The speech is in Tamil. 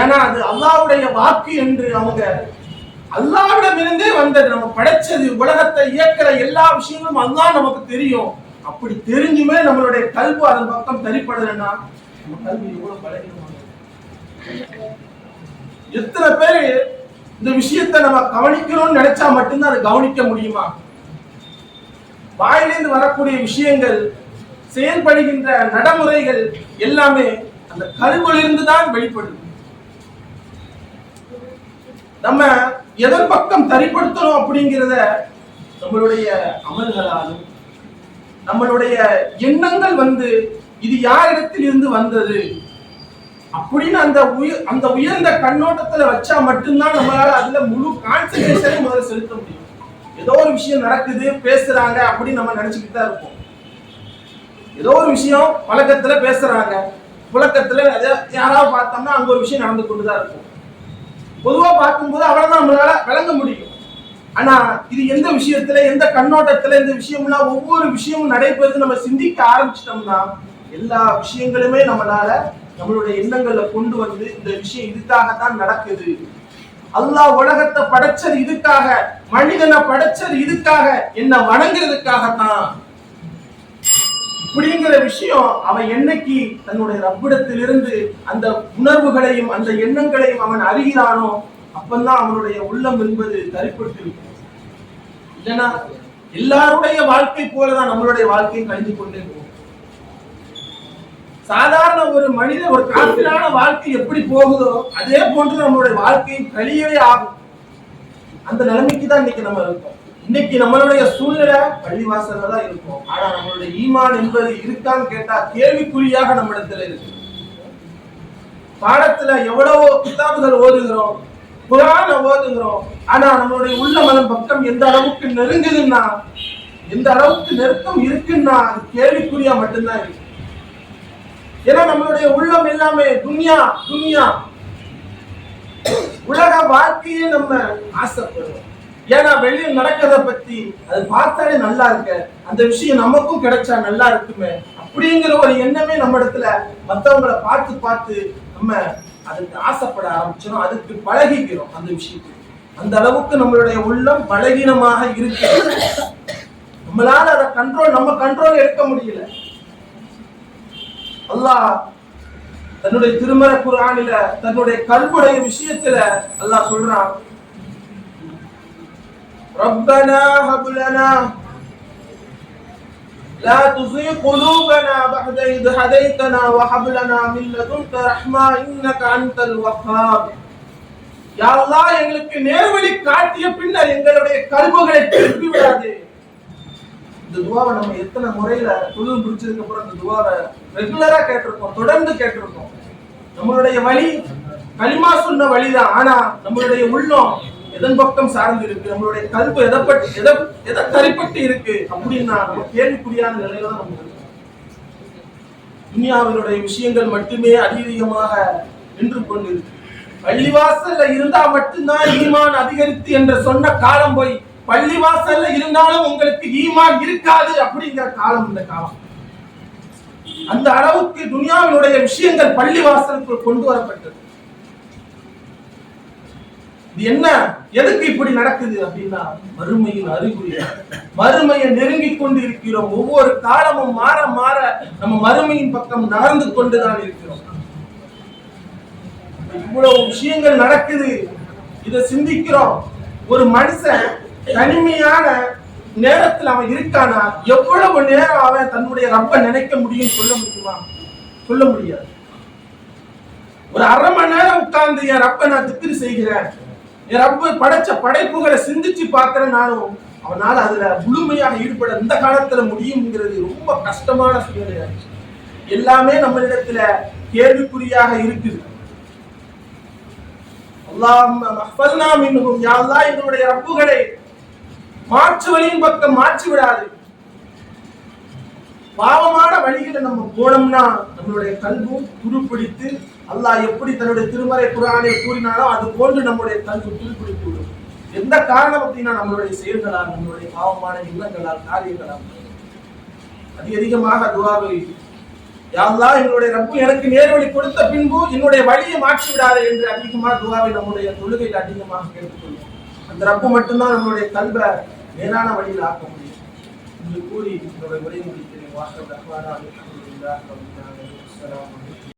ஏன்னா அது அல்லாவுடைய வாக்கு என்று அவங்க அல்லாவிடமிருந்தே வந்தது. நம்ம படைச்சது உலகத்தை இயக்கிற எல்லா விஷயங்களும் அல்லா நமக்கு தெரியும். அப்படி தெரிஞ்சுமே நம்மளுடைய கல்வி அதன் பக்கம் தரிப்படலைன்னா நம்ம கல்வி எவ்வளவு பலகீனமானது எத்தனை பேர் இந்த விஷயத்தை நம்ம கவனிக்கணும்னு நினைச்சா மட்டும்தான் அதை கவனிக்க முடியுமா? வாயிலிருந்து வரக்கூடிய விஷயங்கள் செயல்படுகின்ற நடைமுறைகள் எல்லாமே அந்த கருவிலிருந்து தான் வெளிப்படுது. நம்ம எதன் பக்கம் தரிப்படுத்தணும் அப்படிங்கிறத நம்மளுடைய அமல்களாலும் நம்மளுடைய எண்ணங்கள் வந்து இது யாரிடத்தில் இருந்து வந்தது அப்படின்னு அந்த உயர் அந்த உயர்ந்த கண்ணோட்டத்துல வச்சா மட்டும்தான் நம்மளால அதுல முழு கான்சன்ட்ரேஷனை முதல்ல செலுத்த முடியும். ஏதோ ஒரு விஷயம் நடக்குது பேசுறாங்க அப்படின்னு நம்ம நினைச்சுக்கிட்டு தான் இருப்போம். ஏதோ ஒரு விஷயம் பழக்கத்துல பேசுறாங்க. புழக்கத்துல யாராவது பார்த்தோம்னா அங்க ஒரு விஷயம் நடந்து கொண்டுதான் இருக்கும். பொதுவாக பார்க்கும்போது அவ்வளவுதான் நம்மளால விளங்க முடியும். ஆனால் இது எந்த விஷயத்துல எந்த கண்ணோட்டத்துல இந்த விஷயம்லாம் ஒவ்வொரு விஷயமும் நடைபெறுது நம்ம சிந்திக்க ஆரம்பிச்சிட்டோம்னா எல்லா விஷயங்களுமே நம்மளால நம்மளுடைய எண்ணங்கள்ல கொண்டு வந்து இந்த விஷயம் இதுக்காகத்தான் நடக்குது. அல்லா உலகத்தை படைச்சது இதுக்காக மனிதனை படைச்சது இதுக்காக என்ன வணங்குறதுக்காகத்தான். இப்படிங்கிற விஷயம் அவன் என்னைக்கு தன்னுடைய ரப்பிடத்திலிருந்து அந்த உணர்வுகளையும் அந்த எண்ணங்களையும் அவன் அறிகிறானோ அப்பந்தான் அவனுடைய உள்ளம் என்பது தரிப்பட்டு இல்லைன்னா எல்லாருடைய வாழ்க்கை போலதான் நம்மளுடைய வாழ்க்கையும் கழிந்து கொண்டே போகும். சாதாரண ஒரு மனித ஒரு காத்திரான வாழ்க்கை எப்படி போகுதோ அதே போன்று நம்மளுடைய வாழ்க்கையும் கழியவே ஆகும். அந்த நிலைமைக்கு தான் இன்னைக்கு நம்ம இருக்கோம். இன்னைக்கு நம்மளுடைய சூழ்நிலை பள்ளிவாசல்ல தான் இருக்கும். ஆனா நம்மளுடைய ஈமான் என்பது இருக்கான்னு கேட்டா கேள்விக்குறியாக நம்மிடத்துல இருக்கு. பாடத்துல எவ்வளவோ கிதாபுகள் ஓதுகிறோம் குரான ஓதுகிறோம் ஆனா நம்மளுடைய உள்ள மனம் பக்கம் எந்த அளவுக்கு நெருங்குதுன்னா எந்த அளவுக்கு நெருக்கம் இருக்குன்னா அது கேள்விக்குறியா மட்டும்தான் இருக்கு. ஏன்னா நம்மளுடைய உள்ளம் எல்லாமே துன்யா துன்யா. உலக வாழ்க்கையே நம்ம ஆசைப்படுறோம். ஏன்னா வெளியில் நடக்கிறத பத்தி அது பார்த்தாலே நல்லா இருக்க. அந்த விஷயம் நமக்கும் கிடைச்சா நல்லா இருக்குமே அப்படிங்கிற ஒரு எண்ணமே நம்ம இடத்துல மற்றவங்களை பார்த்து பார்த்து நம்ம அதுக்கு ஆசைப்பட ஆரம்பிச்சிடும் அதுக்கு பழகிக்கிறோம் அந்த விஷயத்துக்கு அந்த அளவுக்கு நம்மளுடைய உள்ளம் பலகீனமாக இருக்கு நம்மளால அதை கண்ட்ரோல் நம்ம கண்ட்ரோல் எடுக்க முடியல. அல்லாஹ் தன்னுடைய திருமண குரானில தன்னுடைய கல்புடைய விஷயத்துல அல்லாஹ் சொல்றான் ربنا هب لنا لا تزغ قلوبنا بعد إذ هديتنا وهب لنا من لدنك رحمة إنك أنت الوهاب யா அல்லாஹ் எங்களுக்கு நேர்வழி காட்டிய பின்னர் எங்களுடைய கல்புகளை திருப்பி விடாதே இந்த துவாவை நம்ம எத்தனை முறையில தொழுது முடிச்சதுக்கு அப்புறம் இந்த துவாவை ரெகுலரா கேட்டிருக்கோம் தொடர்ந்து கேட்டிருக்கோம் நம்மளுடைய வழி களிமா சொன்ன வழிதான் ஆனா நம்மளுடைய உள்ளம் எதன் பக்கம் சார்ந்து இருக்கு? நம்மளுடைய கல்பு எதை எதை எதை தரிப்பட்டு இருக்கு? அப்படின்னா நம்ம கேள்விக்குரியான நிலையில தான் நம்ம துனியாவினுடைய விஷயங்கள் மட்டுமே அதிகமாக நின்று கொண்டிருக்கு. பள்ளிவாசல்ல இருந்தா மட்டும்தான் ஈமான் அதிகரித்து என்று சொன்ன காலம் போய் பள்ளிவாசல்ல இருந்தாலும் உங்களுக்கு ஈமான் இருக்காது அப்படிங்கிற காலம் இந்த காலம். அந்த அளவுக்கு துனியாவினுடைய விஷயங்கள் பள்ளிவாசலுக்குள் கொண்டு வரப்பட்டது. இது என்ன? எதுக்கு இப்படி நடக்குது அப்படின்னா மறுமையின் அறிகுறி மறுமையை நெருங்கிக் கொண்டு இருக்கிறோம் ஒவ்வொரு காலமும் மாற மாற நம்ம மறுமையின் பக்கம் நடந்து கொண்டுதான் இருக்கிறோம். இவ்வளவு விஷயங்கள் நடக்குது. இதை சிந்திக்கிறோம். ஒரு மனுஷன் தனிமையான நேரத்தில் அவன் இருக்கானா? எவ்வளவு நேரம் அவன் தன்னுடைய ரப்ப நினைக்க முடியும் சொல்ல முடியுமா? சொல்ல முடியாது. ஒரு அரை மணி நேரம் உட்கார்ந்து என் ரப்ப நான் திக்ரு செய்கிறேன். ரப்பு படைச்ச படைப்புகளை சிந்திச்சு பார்க்கிறேன் நானும் அவனால அதுல முழுமையாக ஈடுபட இந்த காலத்துல முடியுங்கிறது ரொம்ப கஷ்டமான சூழ்நிலையாச்சு எல்லாமே நம்மளிடத்துல கேள்விக்குறியாக இருக்குது. அல்லாஹ் எங்களுடைய ரப்புகளை மாற்று வழியின் பக்கம் மாற்றி விடாது. பாவமான வழிகளை நம்ம போனோம்னா நம்மளுடைய கல்வும் துருப்பிடித்து அல்லாஹ் எப்படி தன்னுடைய திருமறை குரானை கூறினாலோ அது போன்று நம்முடைய கல்வி துருப்பிடித்து விடும் எந்த காரணம் அப்படின்னா நம்மளுடைய செயல்களால் நம்மளுடைய பாவமான எண்ணங்களால் காரியங்களால்? அதிக அதிகமாக துவாவை யாரெல்லாம் எங்களுடைய ரப்பு எனக்கு நேர்வழி கொடுத்த பின்பு என்னுடைய வழியை மாற்றி விடாதே என்று அதிகமாக துவாவை நம்முடைய தொழுகையில் அதிகமாக கேட்டுக்கொள்வோம். அந்த ரப்பு மட்டும்தான் நம்மளுடைய கல்வை நேரான வழியில் ஆக்க முடியும். என்று கூறி என்னுடைய உரை முடிக்கிறேன் வாசல் ரஹ்மானா அல்ஹம்துலில்லாஹ்